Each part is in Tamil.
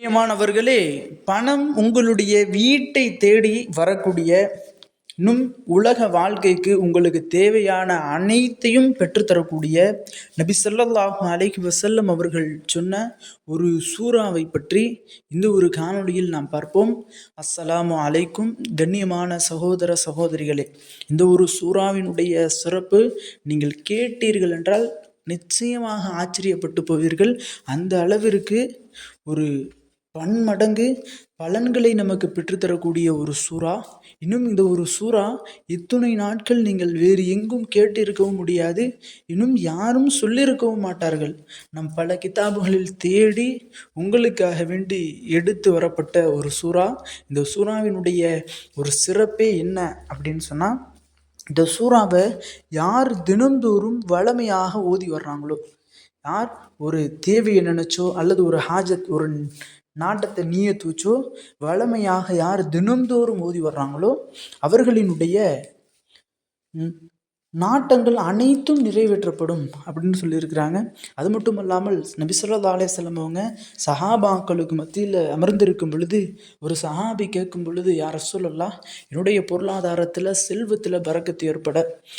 பிரியமானவர்களே பணம் உங்களுடைய வீட்டை தேடி வரக்கூடிய இன்னும் உலக வாழ்க்கைக்கு உங்களுக்கு தேவையான அனைத்தையும் பெற்றுத்தரக்கூடிய நபி ஸல்லல்லாஹு அலைஹி வசல்லம் அவர்கள் சொன்ன ஒரு சூறாவை பற்றி இந்த ஒரு காணொளியில் நாம் பார்ப்போம். அஸ்ஸலாமு அலைக்கும். கண்ணியமான சகோதர சகோதரிகளே இந்த ஒரு சூறாவினுடைய சிறப்பு நீங்கள் கேட்டீர்கள் என்றால் நிச்சயமாக ஆச்சரியப்பட்டு போவீர்கள். அந்த அளவிற்கு ஒரு பன்மடங்கு பலன்களை நமக்கு பெற்றுத்தரக்கூடிய ஒரு சூறா? இன்னும் இந்த ஒரு சூறா இத்துணை நாட்கள் நீங்கள் வேறு எங்கும் கேட்டிருக்கவும் முடியாது. இன்னும் யாரும் சொல்லியிருக்கவும் மாட்டார்கள். நம் பல கிதாபுகளில் தேடி உங்களுக்காக வேண்டி எடுத்து வரப்பட்ட ஒரு சூறா. இந்த சூறாவினுடைய ஒரு சிறப்பே என்ன அப்படின்னு சொன்னால் இந்த சூறாவை யார் தினந்தோறும் வளமையாக ஓதி வர்றாங்களோ யார் ஒரு தேவையை நினச்சோ அல்லது ஒரு ஹாஜத் ஒரு நாட்டத்தை நீய தூச்சோ வளமையாக யார் தினந்தோறும் ஓதி வர்றாங்களோ அவர்களினுடைய நாட்டங்கள் அனைத்தும் நிறைவேற்றப்படும் அப்படின்னு சொல்லியிருக்கிறாங்க. அது மட்டும் இல்லாமல் நபி ஸல்லல்லாஹு அலைஹி அவங்க சஹாபாக்களுக்கு மத்தியில் அமர்ந்திருக்கும் பொழுது ஒரு சஹாபி கேட்கும் பொழுது யார் சொல்லலாம் என்னுடைய பொருளாதாரத்தில் செல்வத்தில் பறக்கத்து ஏற்பட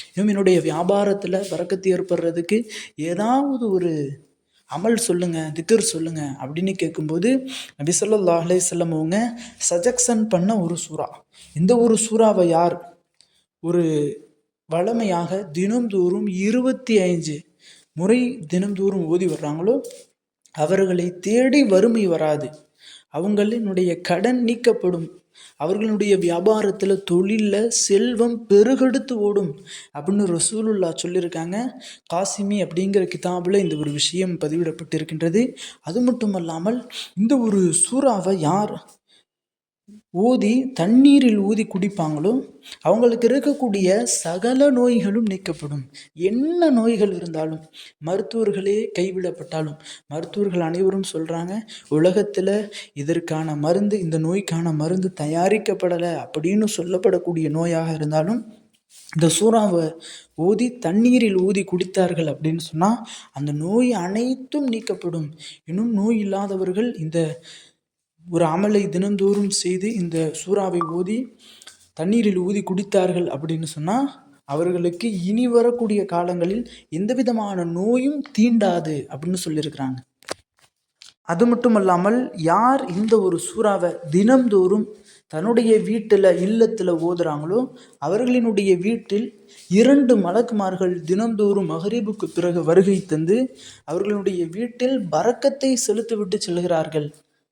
இன்னும் என்னுடைய வியாபாரத்தில் பறக்கத்து ஏற்படுறதுக்கு ஏதாவது ஒரு அமல் சொல்லுங்கள் திக்கர் சொல்லுங்கள் அப்படின்னு கேட்கும்போது நபி ஸல்லல்லாஹு அலைஹி அவங்க சஜெக்ஷன் பண்ண ஒரு சூறா. இந்த ஒரு சூறாவை யார்? ஒரு வழமையாக தினம்தோறும் இருபத்தி ஐந்து முறை தினம்தோறும் ஓதி வர்றாங்களோ அவர்களை தேடி வறுமை வராது. அவங்களினுடைய கடன் நீக்கப்படும். அவர்களுடைய வியாபாரத்தில் தொழிலில் செல்வம் பெருகெடுத்து ஓடும் அப்படின்னு ரசூலுல்லா சொல்லியிருக்காங்க. காசிமி அப்படிங்கிற கிதாபில் இந்த ஒரு விஷயம் பதிவிடப்பட்டிருக்கின்றது. அது மட்டுமல்லாமல் இந்த ஒரு சூறாவை யார் ஊதி தண்ணீரில் ஊதி குடிப்பாங்களோ அவங்களுக்கு இருக்கக்கூடிய சகல நோய்களும் நீக்கப்படும். என்ன நோய்கள் இருந்தாலும் மருத்துவர்களே கைவிடப்பட்டாலும் மருத்துவர்கள் அனைவரும் சொல்கிறாங்க உலகத்தில் இதற்கான மருந்து இந்த நோய்க்கான மருந்து தயாரிக்கப்படலை அப்படின்னு சொல்லப்படக்கூடிய நோயாக இருந்தாலும் இந்த சூறாவை ஊதி தண்ணீரில் ஊதி குடித்தார்கள் அப்படின்னு சொன்னால் அந்த நோய் அனைத்தும் நீக்கப்படும். இன்னும் நோய் இல்லாதவர்கள் இந்த ஒரு அமலை தினந்தோறும் செய்து இந்த சூறாவை ஓதி தண்ணீரில் ஊதி குடித்தார்கள் அப்படின்னு சொன்னால் அவர்களுக்கு இனி வரக்கூடிய காலங்களில் எந்த விதமான நோயும் தீண்டாது அப்படின்னு சொல்லியிருக்கிறாங்க. அது மட்டும் அல்லாமல் யார் இந்த ஒரு சூறாவை தினம்தோறும் தன்னுடைய வீட்டில் இல்லத்தில் ஓதுறாங்களோ அவர்களினுடைய வீட்டில் இரண்டு மலக்குமார்கள் தினந்தோறும் மகரீபுக்கு பிறகு வருகை தந்து அவர்களுடைய வீட்டில் பறக்கத்தை செலுத்திவிட்டு செல்கிறார்கள்.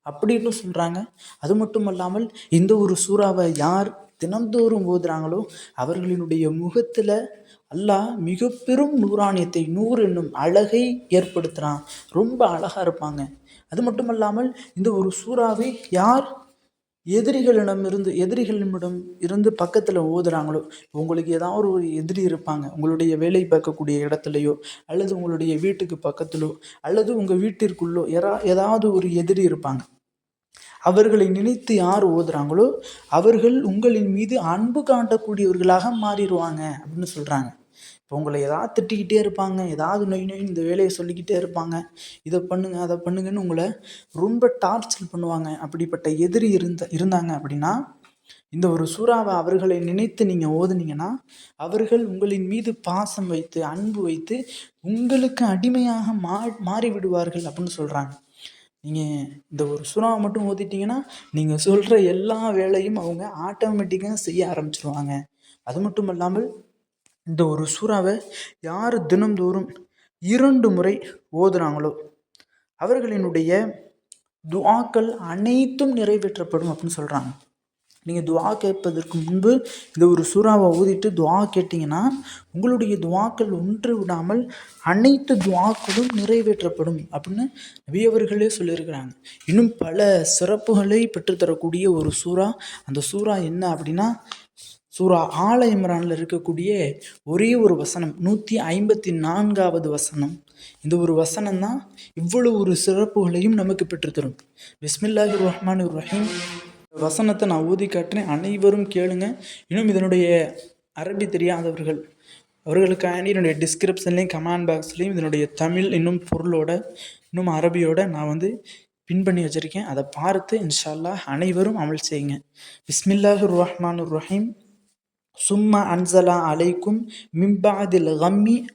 அப்படின்னு சொல்கிறாங்க அது மட்டும் அல்லாமல் இந்த ஒரு சூறாவை யார் தினந்தோறும் ஓதுறாங்களோ அவர்களினுடைய முகத்தில் அல்லாஹ் மிக பெரும் நூறானியத்தை நூறு என்னும் அழகை ஏற்படுத்துகிறான் ரொம்ப அழகாக இருப்பாங்க. அது மட்டும் அல்லாமல் இந்த ஒரு சூறாவை யார் எதிரிகளிடம் இருந்து எதிரிகளிடம் இருந்து பக்கத்தில் ஓதுறாங்களோ உங்களுக்கு ஏதாவது ஒரு எதிரி இருப்பாங்க. உங்களுடைய வேலை பார்க்கக்கூடிய இடத்துலையோ அல்லது உங்களுடைய வீட்டுக்கு பக்கத்திலோ அல்லது உங்கள் வீட்டிற்குள்ளோ யாரா ஏதாவது ஒரு எதிரி இருப்பாங்க. அவர்களை நினைத்து யார் ஓதுறாங்களோ அவர்கள் உங்களின் மீது அன்பு காட்டக்கூடியவர்களாக மாறிடுவாங்க அப்படின்னு சொல்கிறாங்க இப்போ உங்களை ஏதாவது திட்டிக்கிட்டே இருப்பாங்க ஏதாவது நொய் நொய் இந்த வேலையை சொல்லிக்கிட்டே இருப்பாங்க. இதை பண்ணுங்க அதை பண்ணுங்கன்னு உங்களை ரொம்ப டார்ச்சர் பண்ணுவாங்க. அப்படிப்பட்ட எதிரி இருந்த இருந்தாங்க அப்படின்னா இந்த ஒரு சூறாவை அவர்களை நினைத்து நீங்கள் ஓதுனீங்கன்னா அவர்கள் உங்களின் மீது பாசம் வைத்து அன்பு வைத்து உங்களுக்கு அடிமையாக மா மாறிவிடுவார்கள் அப்படின்னு சொல்கிறாங்க நீங்கள் இந்த ஒரு சுறாவை மட்டும் ஓதிட்டீங்கன்னா நீங்கள் சொல்கிற எல்லா வேலையும் அவங்க ஆட்டோமேட்டிக்காக செய்ய ஆரம்பிச்சிருவாங்க. அது மட்டும் இல்லாமல் இந்த ஒரு சூறாவை யார் தினம்தோறும் இரண்டு முறை ஓதுனாங்களோ அவர்களினுடைய துவாக்கள் அனைத்தும் நிறைவேற்றப்படும் அப்படின்னு சொல்கிறாங்க நீங்கள் துவா கேட்பதற்கு முன்பு இந்த ஒரு சூறாவை ஊதிட்டு துவா கேட்டிங்கன்னா உங்களுடைய துவாக்கள் ஒன்று விடாமல் அனைத்து துவாக்களும் நிறைவேற்றப்படும் அப்படின்னு நபியவர்களே சொல்லியிருக்கிறாங்க. இன்னும் பல சிறப்புகளை பெற்றுத்தரக்கூடிய ஒரு சூறா அந்த சூறா என்ன அப்படின்னா சூரா ஆல இம்ரானில் இருக்கக்கூடிய ஒரே ஒரு வசனம் நூற்றி ஐம்பத்தி நான்காவது வசனம். இந்த ஒரு வசனம் தான் இவ்வளவு ஒரு சிறப்புகளையும் நமக்கு பெற்றுத்தரும். பிஸ்மில்லாஹி ரஹ்மான் ரஹீம். வசனத்தை நான் ஊதி காட்டுறேன். அனைவரும் கேளுங்க. இன்னும் இதனுடைய அரபி தெரியாதவர்கள். அவர்களுக்காண்டி என்னுடைய டிஸ்கிரிப்ஷன்லேயும் கமெண்ட் பாக்ஸ்லேயும் இதனுடைய தமிழ் இன்னும் பொருளோட இன்னும் அரபியோட நான் வந்து பின் பண்ணி வச்சுருக்கேன். அதை பார்த்து இன்ஷால்லா அனைவரும் அமல் செய்யுங்க. பிஸ்மில்லாஹு ரஹ்மான் ரஹீம். ثم أنزل عليكم من بعد الغم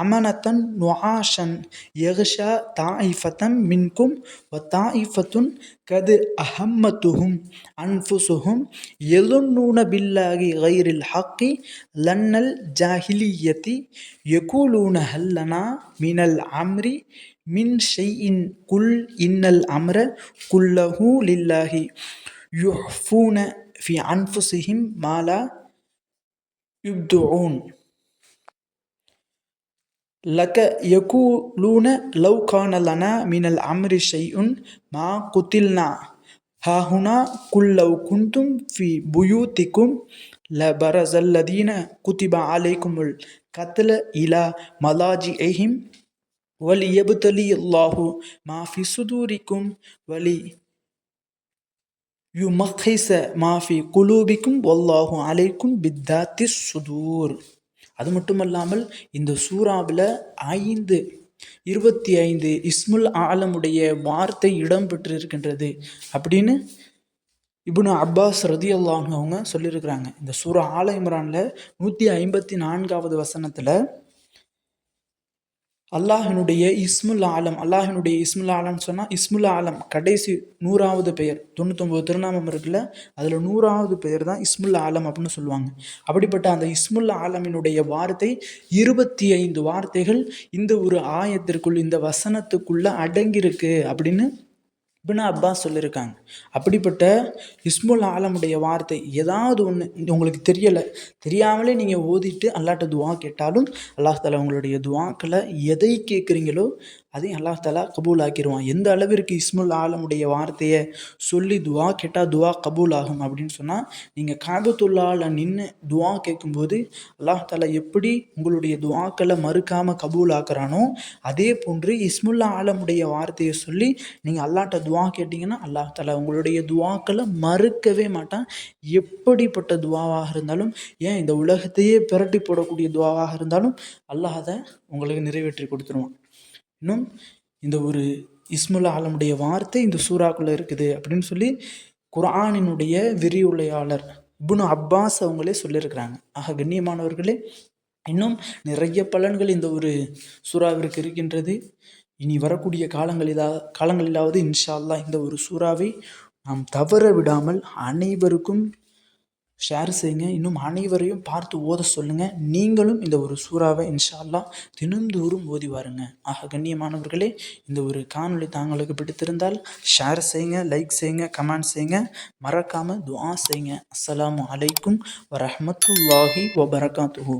أمنة نعاشا يغشى طائفة منكم وطائفة قد أهمتهم أنفسهم يظنون بالله غير الحق لن الجاهلية يقولون هل لنا من الأمر من شيء قل إن الأمر كله لله يحفون في أنفسهم ما لا يبدعون. لك يقولون لو كان لنا من الأمر شيء ما قتلنا. هاهنا قل لو كنتم في بيوتكم لبرز الذين كتب عليكم القتل إلى مضاجعهم وليبتلي الله ما في صدوركم ولي யுமஹிச மாஃபி குலூபிக்கும் வல்லாஹு அலைக்கும் பித்தாத்தி சுதூர். அது மட்டுமல்லாமல் இந்த சூறாவில் ஐந்து இருபத்தி ஐந்து இஸ்முல் ஆலமுடைய வார்த்தை இடம்பெற்று இருக்கின்றது அப்படின்னு இப்னு அப்பாஸ் ரதி அல்லாஹ் அவங்க சொல்லியிருக்கிறாங்க. இந்த சூரா ஆல இம்ரானில் நூற்றி ஐம்பத்தி நான்காவது வசனத்தில் அல்லாஹினுடைய இஸ்முல் ஆலம். அல்லாஹினுடைய இஸ்முல் ஆலம்னு சொன்னால் இஸ்முல் ஆலம். கடைசி நூறாவது பெயர். தொண்ணூத்தொம்பது திருநாமம் இருக்குல்ல அதில் நூறாவது பெயர் தான் இஸ்முல் ஆலம் அப்படின்னு சொல்லுவாங்க. அப்படிப்பட்ட அந்த இஸ்முல் ஆலமினுடைய வார்த்தை இருபத்தி ஐந்து வார்த்தைகள் இந்த ஒரு ஆயத்திற்குள் இந்த வசனத்துக்குள்ளே அடங்கியிருக்கு அப்படின்னு இப்னு அப்பாஸ் சொல்லியிருக்காங்க அப்படிப்பட்ட இஸ்முல் ஆலமுடைய வார்த்தை ஏதாவது ஒன்று உங்களுக்கு தெரியலை தெரியாமலே நீங்கள் ஓதிட்டு அல்லாட்ட துவா கேட்டாலும் அல்லாஹ் உங்களுடைய துவாக்களை எதை கேட்குறீங்களோ அதையும் அல்லாஹ் தலா கபூல் ஆக்கிடுவான் எந்த அளவிற்கு இஸ்முல் ஆலமுடைய வார்த்தையை சொல்லி துவா கேட்டால் துவா கபூல் ஆகும் அப்படின்னு சொன்னால் நீங்கள் காபத்துல்லாவில் நின்று துவா கேட்கும்போது அல்லாஹ் தாலா எப்படி உங்களுடைய துவாக்களை மறுக்காமல் கபூல் ஆக்குறானோ அதே போன்று இஸ்முல்லா ஆலமுடைய வார்த்தையை சொல்லி நீங்கள் அல்லாட்ட துவா கேட்டிங்கன்னா அல்லாஹ் தாலா உங்களுடைய துவாக்களை மறுக்கவே மாட்டான். எப்படிப்பட்ட துவாவாக இருந்தாலும் ஏன் இந்த உலகத்தையே பிரட்டி போடக்கூடிய துவாவாக இருந்தாலும் அல்லாஹ் அதை உங்களுக்கு நிறைவேற்றி கொடுத்துருவான். இன்னும் இந்த ஒரு இஸ்முல் ஆலமுடைய வார்த்தை இந்த சூறாக்குள்ளே இருக்குது அப்படின்னு சொல்லி குரானினுடைய விரிவுரையாளர் இப்னு அப்பாஸ் அவங்களே சொல்லியிருக்கிறாங்க. ஆக கண்ணியமானவர்களே இன்னும் நிறைய பலன்கள் இந்த ஒரு சூறாவிற்கு இருக்கின்றது. இனி வரக்கூடிய காலங்களிலா காலங்களிலாவது இன்ஷா அல்லா இந்த ஒரு சூறாவை நாம் தவற விடாமல் அனைவருக்கும் ஷேர் செய்யுங்க. இன்னும் அனைவரையும் பார்த்து ஓத சொல்லுங்கள் நீங்களும் இந்த ஒரு சூறாவை இன்ஷால்லா அல்லாஹ் தினந்தோறும் ஓதி வாருங்க. ஆக கண்ணியமானவர்களே இந்த ஒரு காணொளி தாங்களுக்கு பிடித்திருந்தால் ஷேர் செய்யுங்க லைக் செய்யுங்க கமெண்ட் செய்யுங்க. மறக்காமல் துவா செய்யுங்க. அஸ்ஸலாமு அலைக்கும் வரமத்துல்லாஹி வபரகாத்துஹு.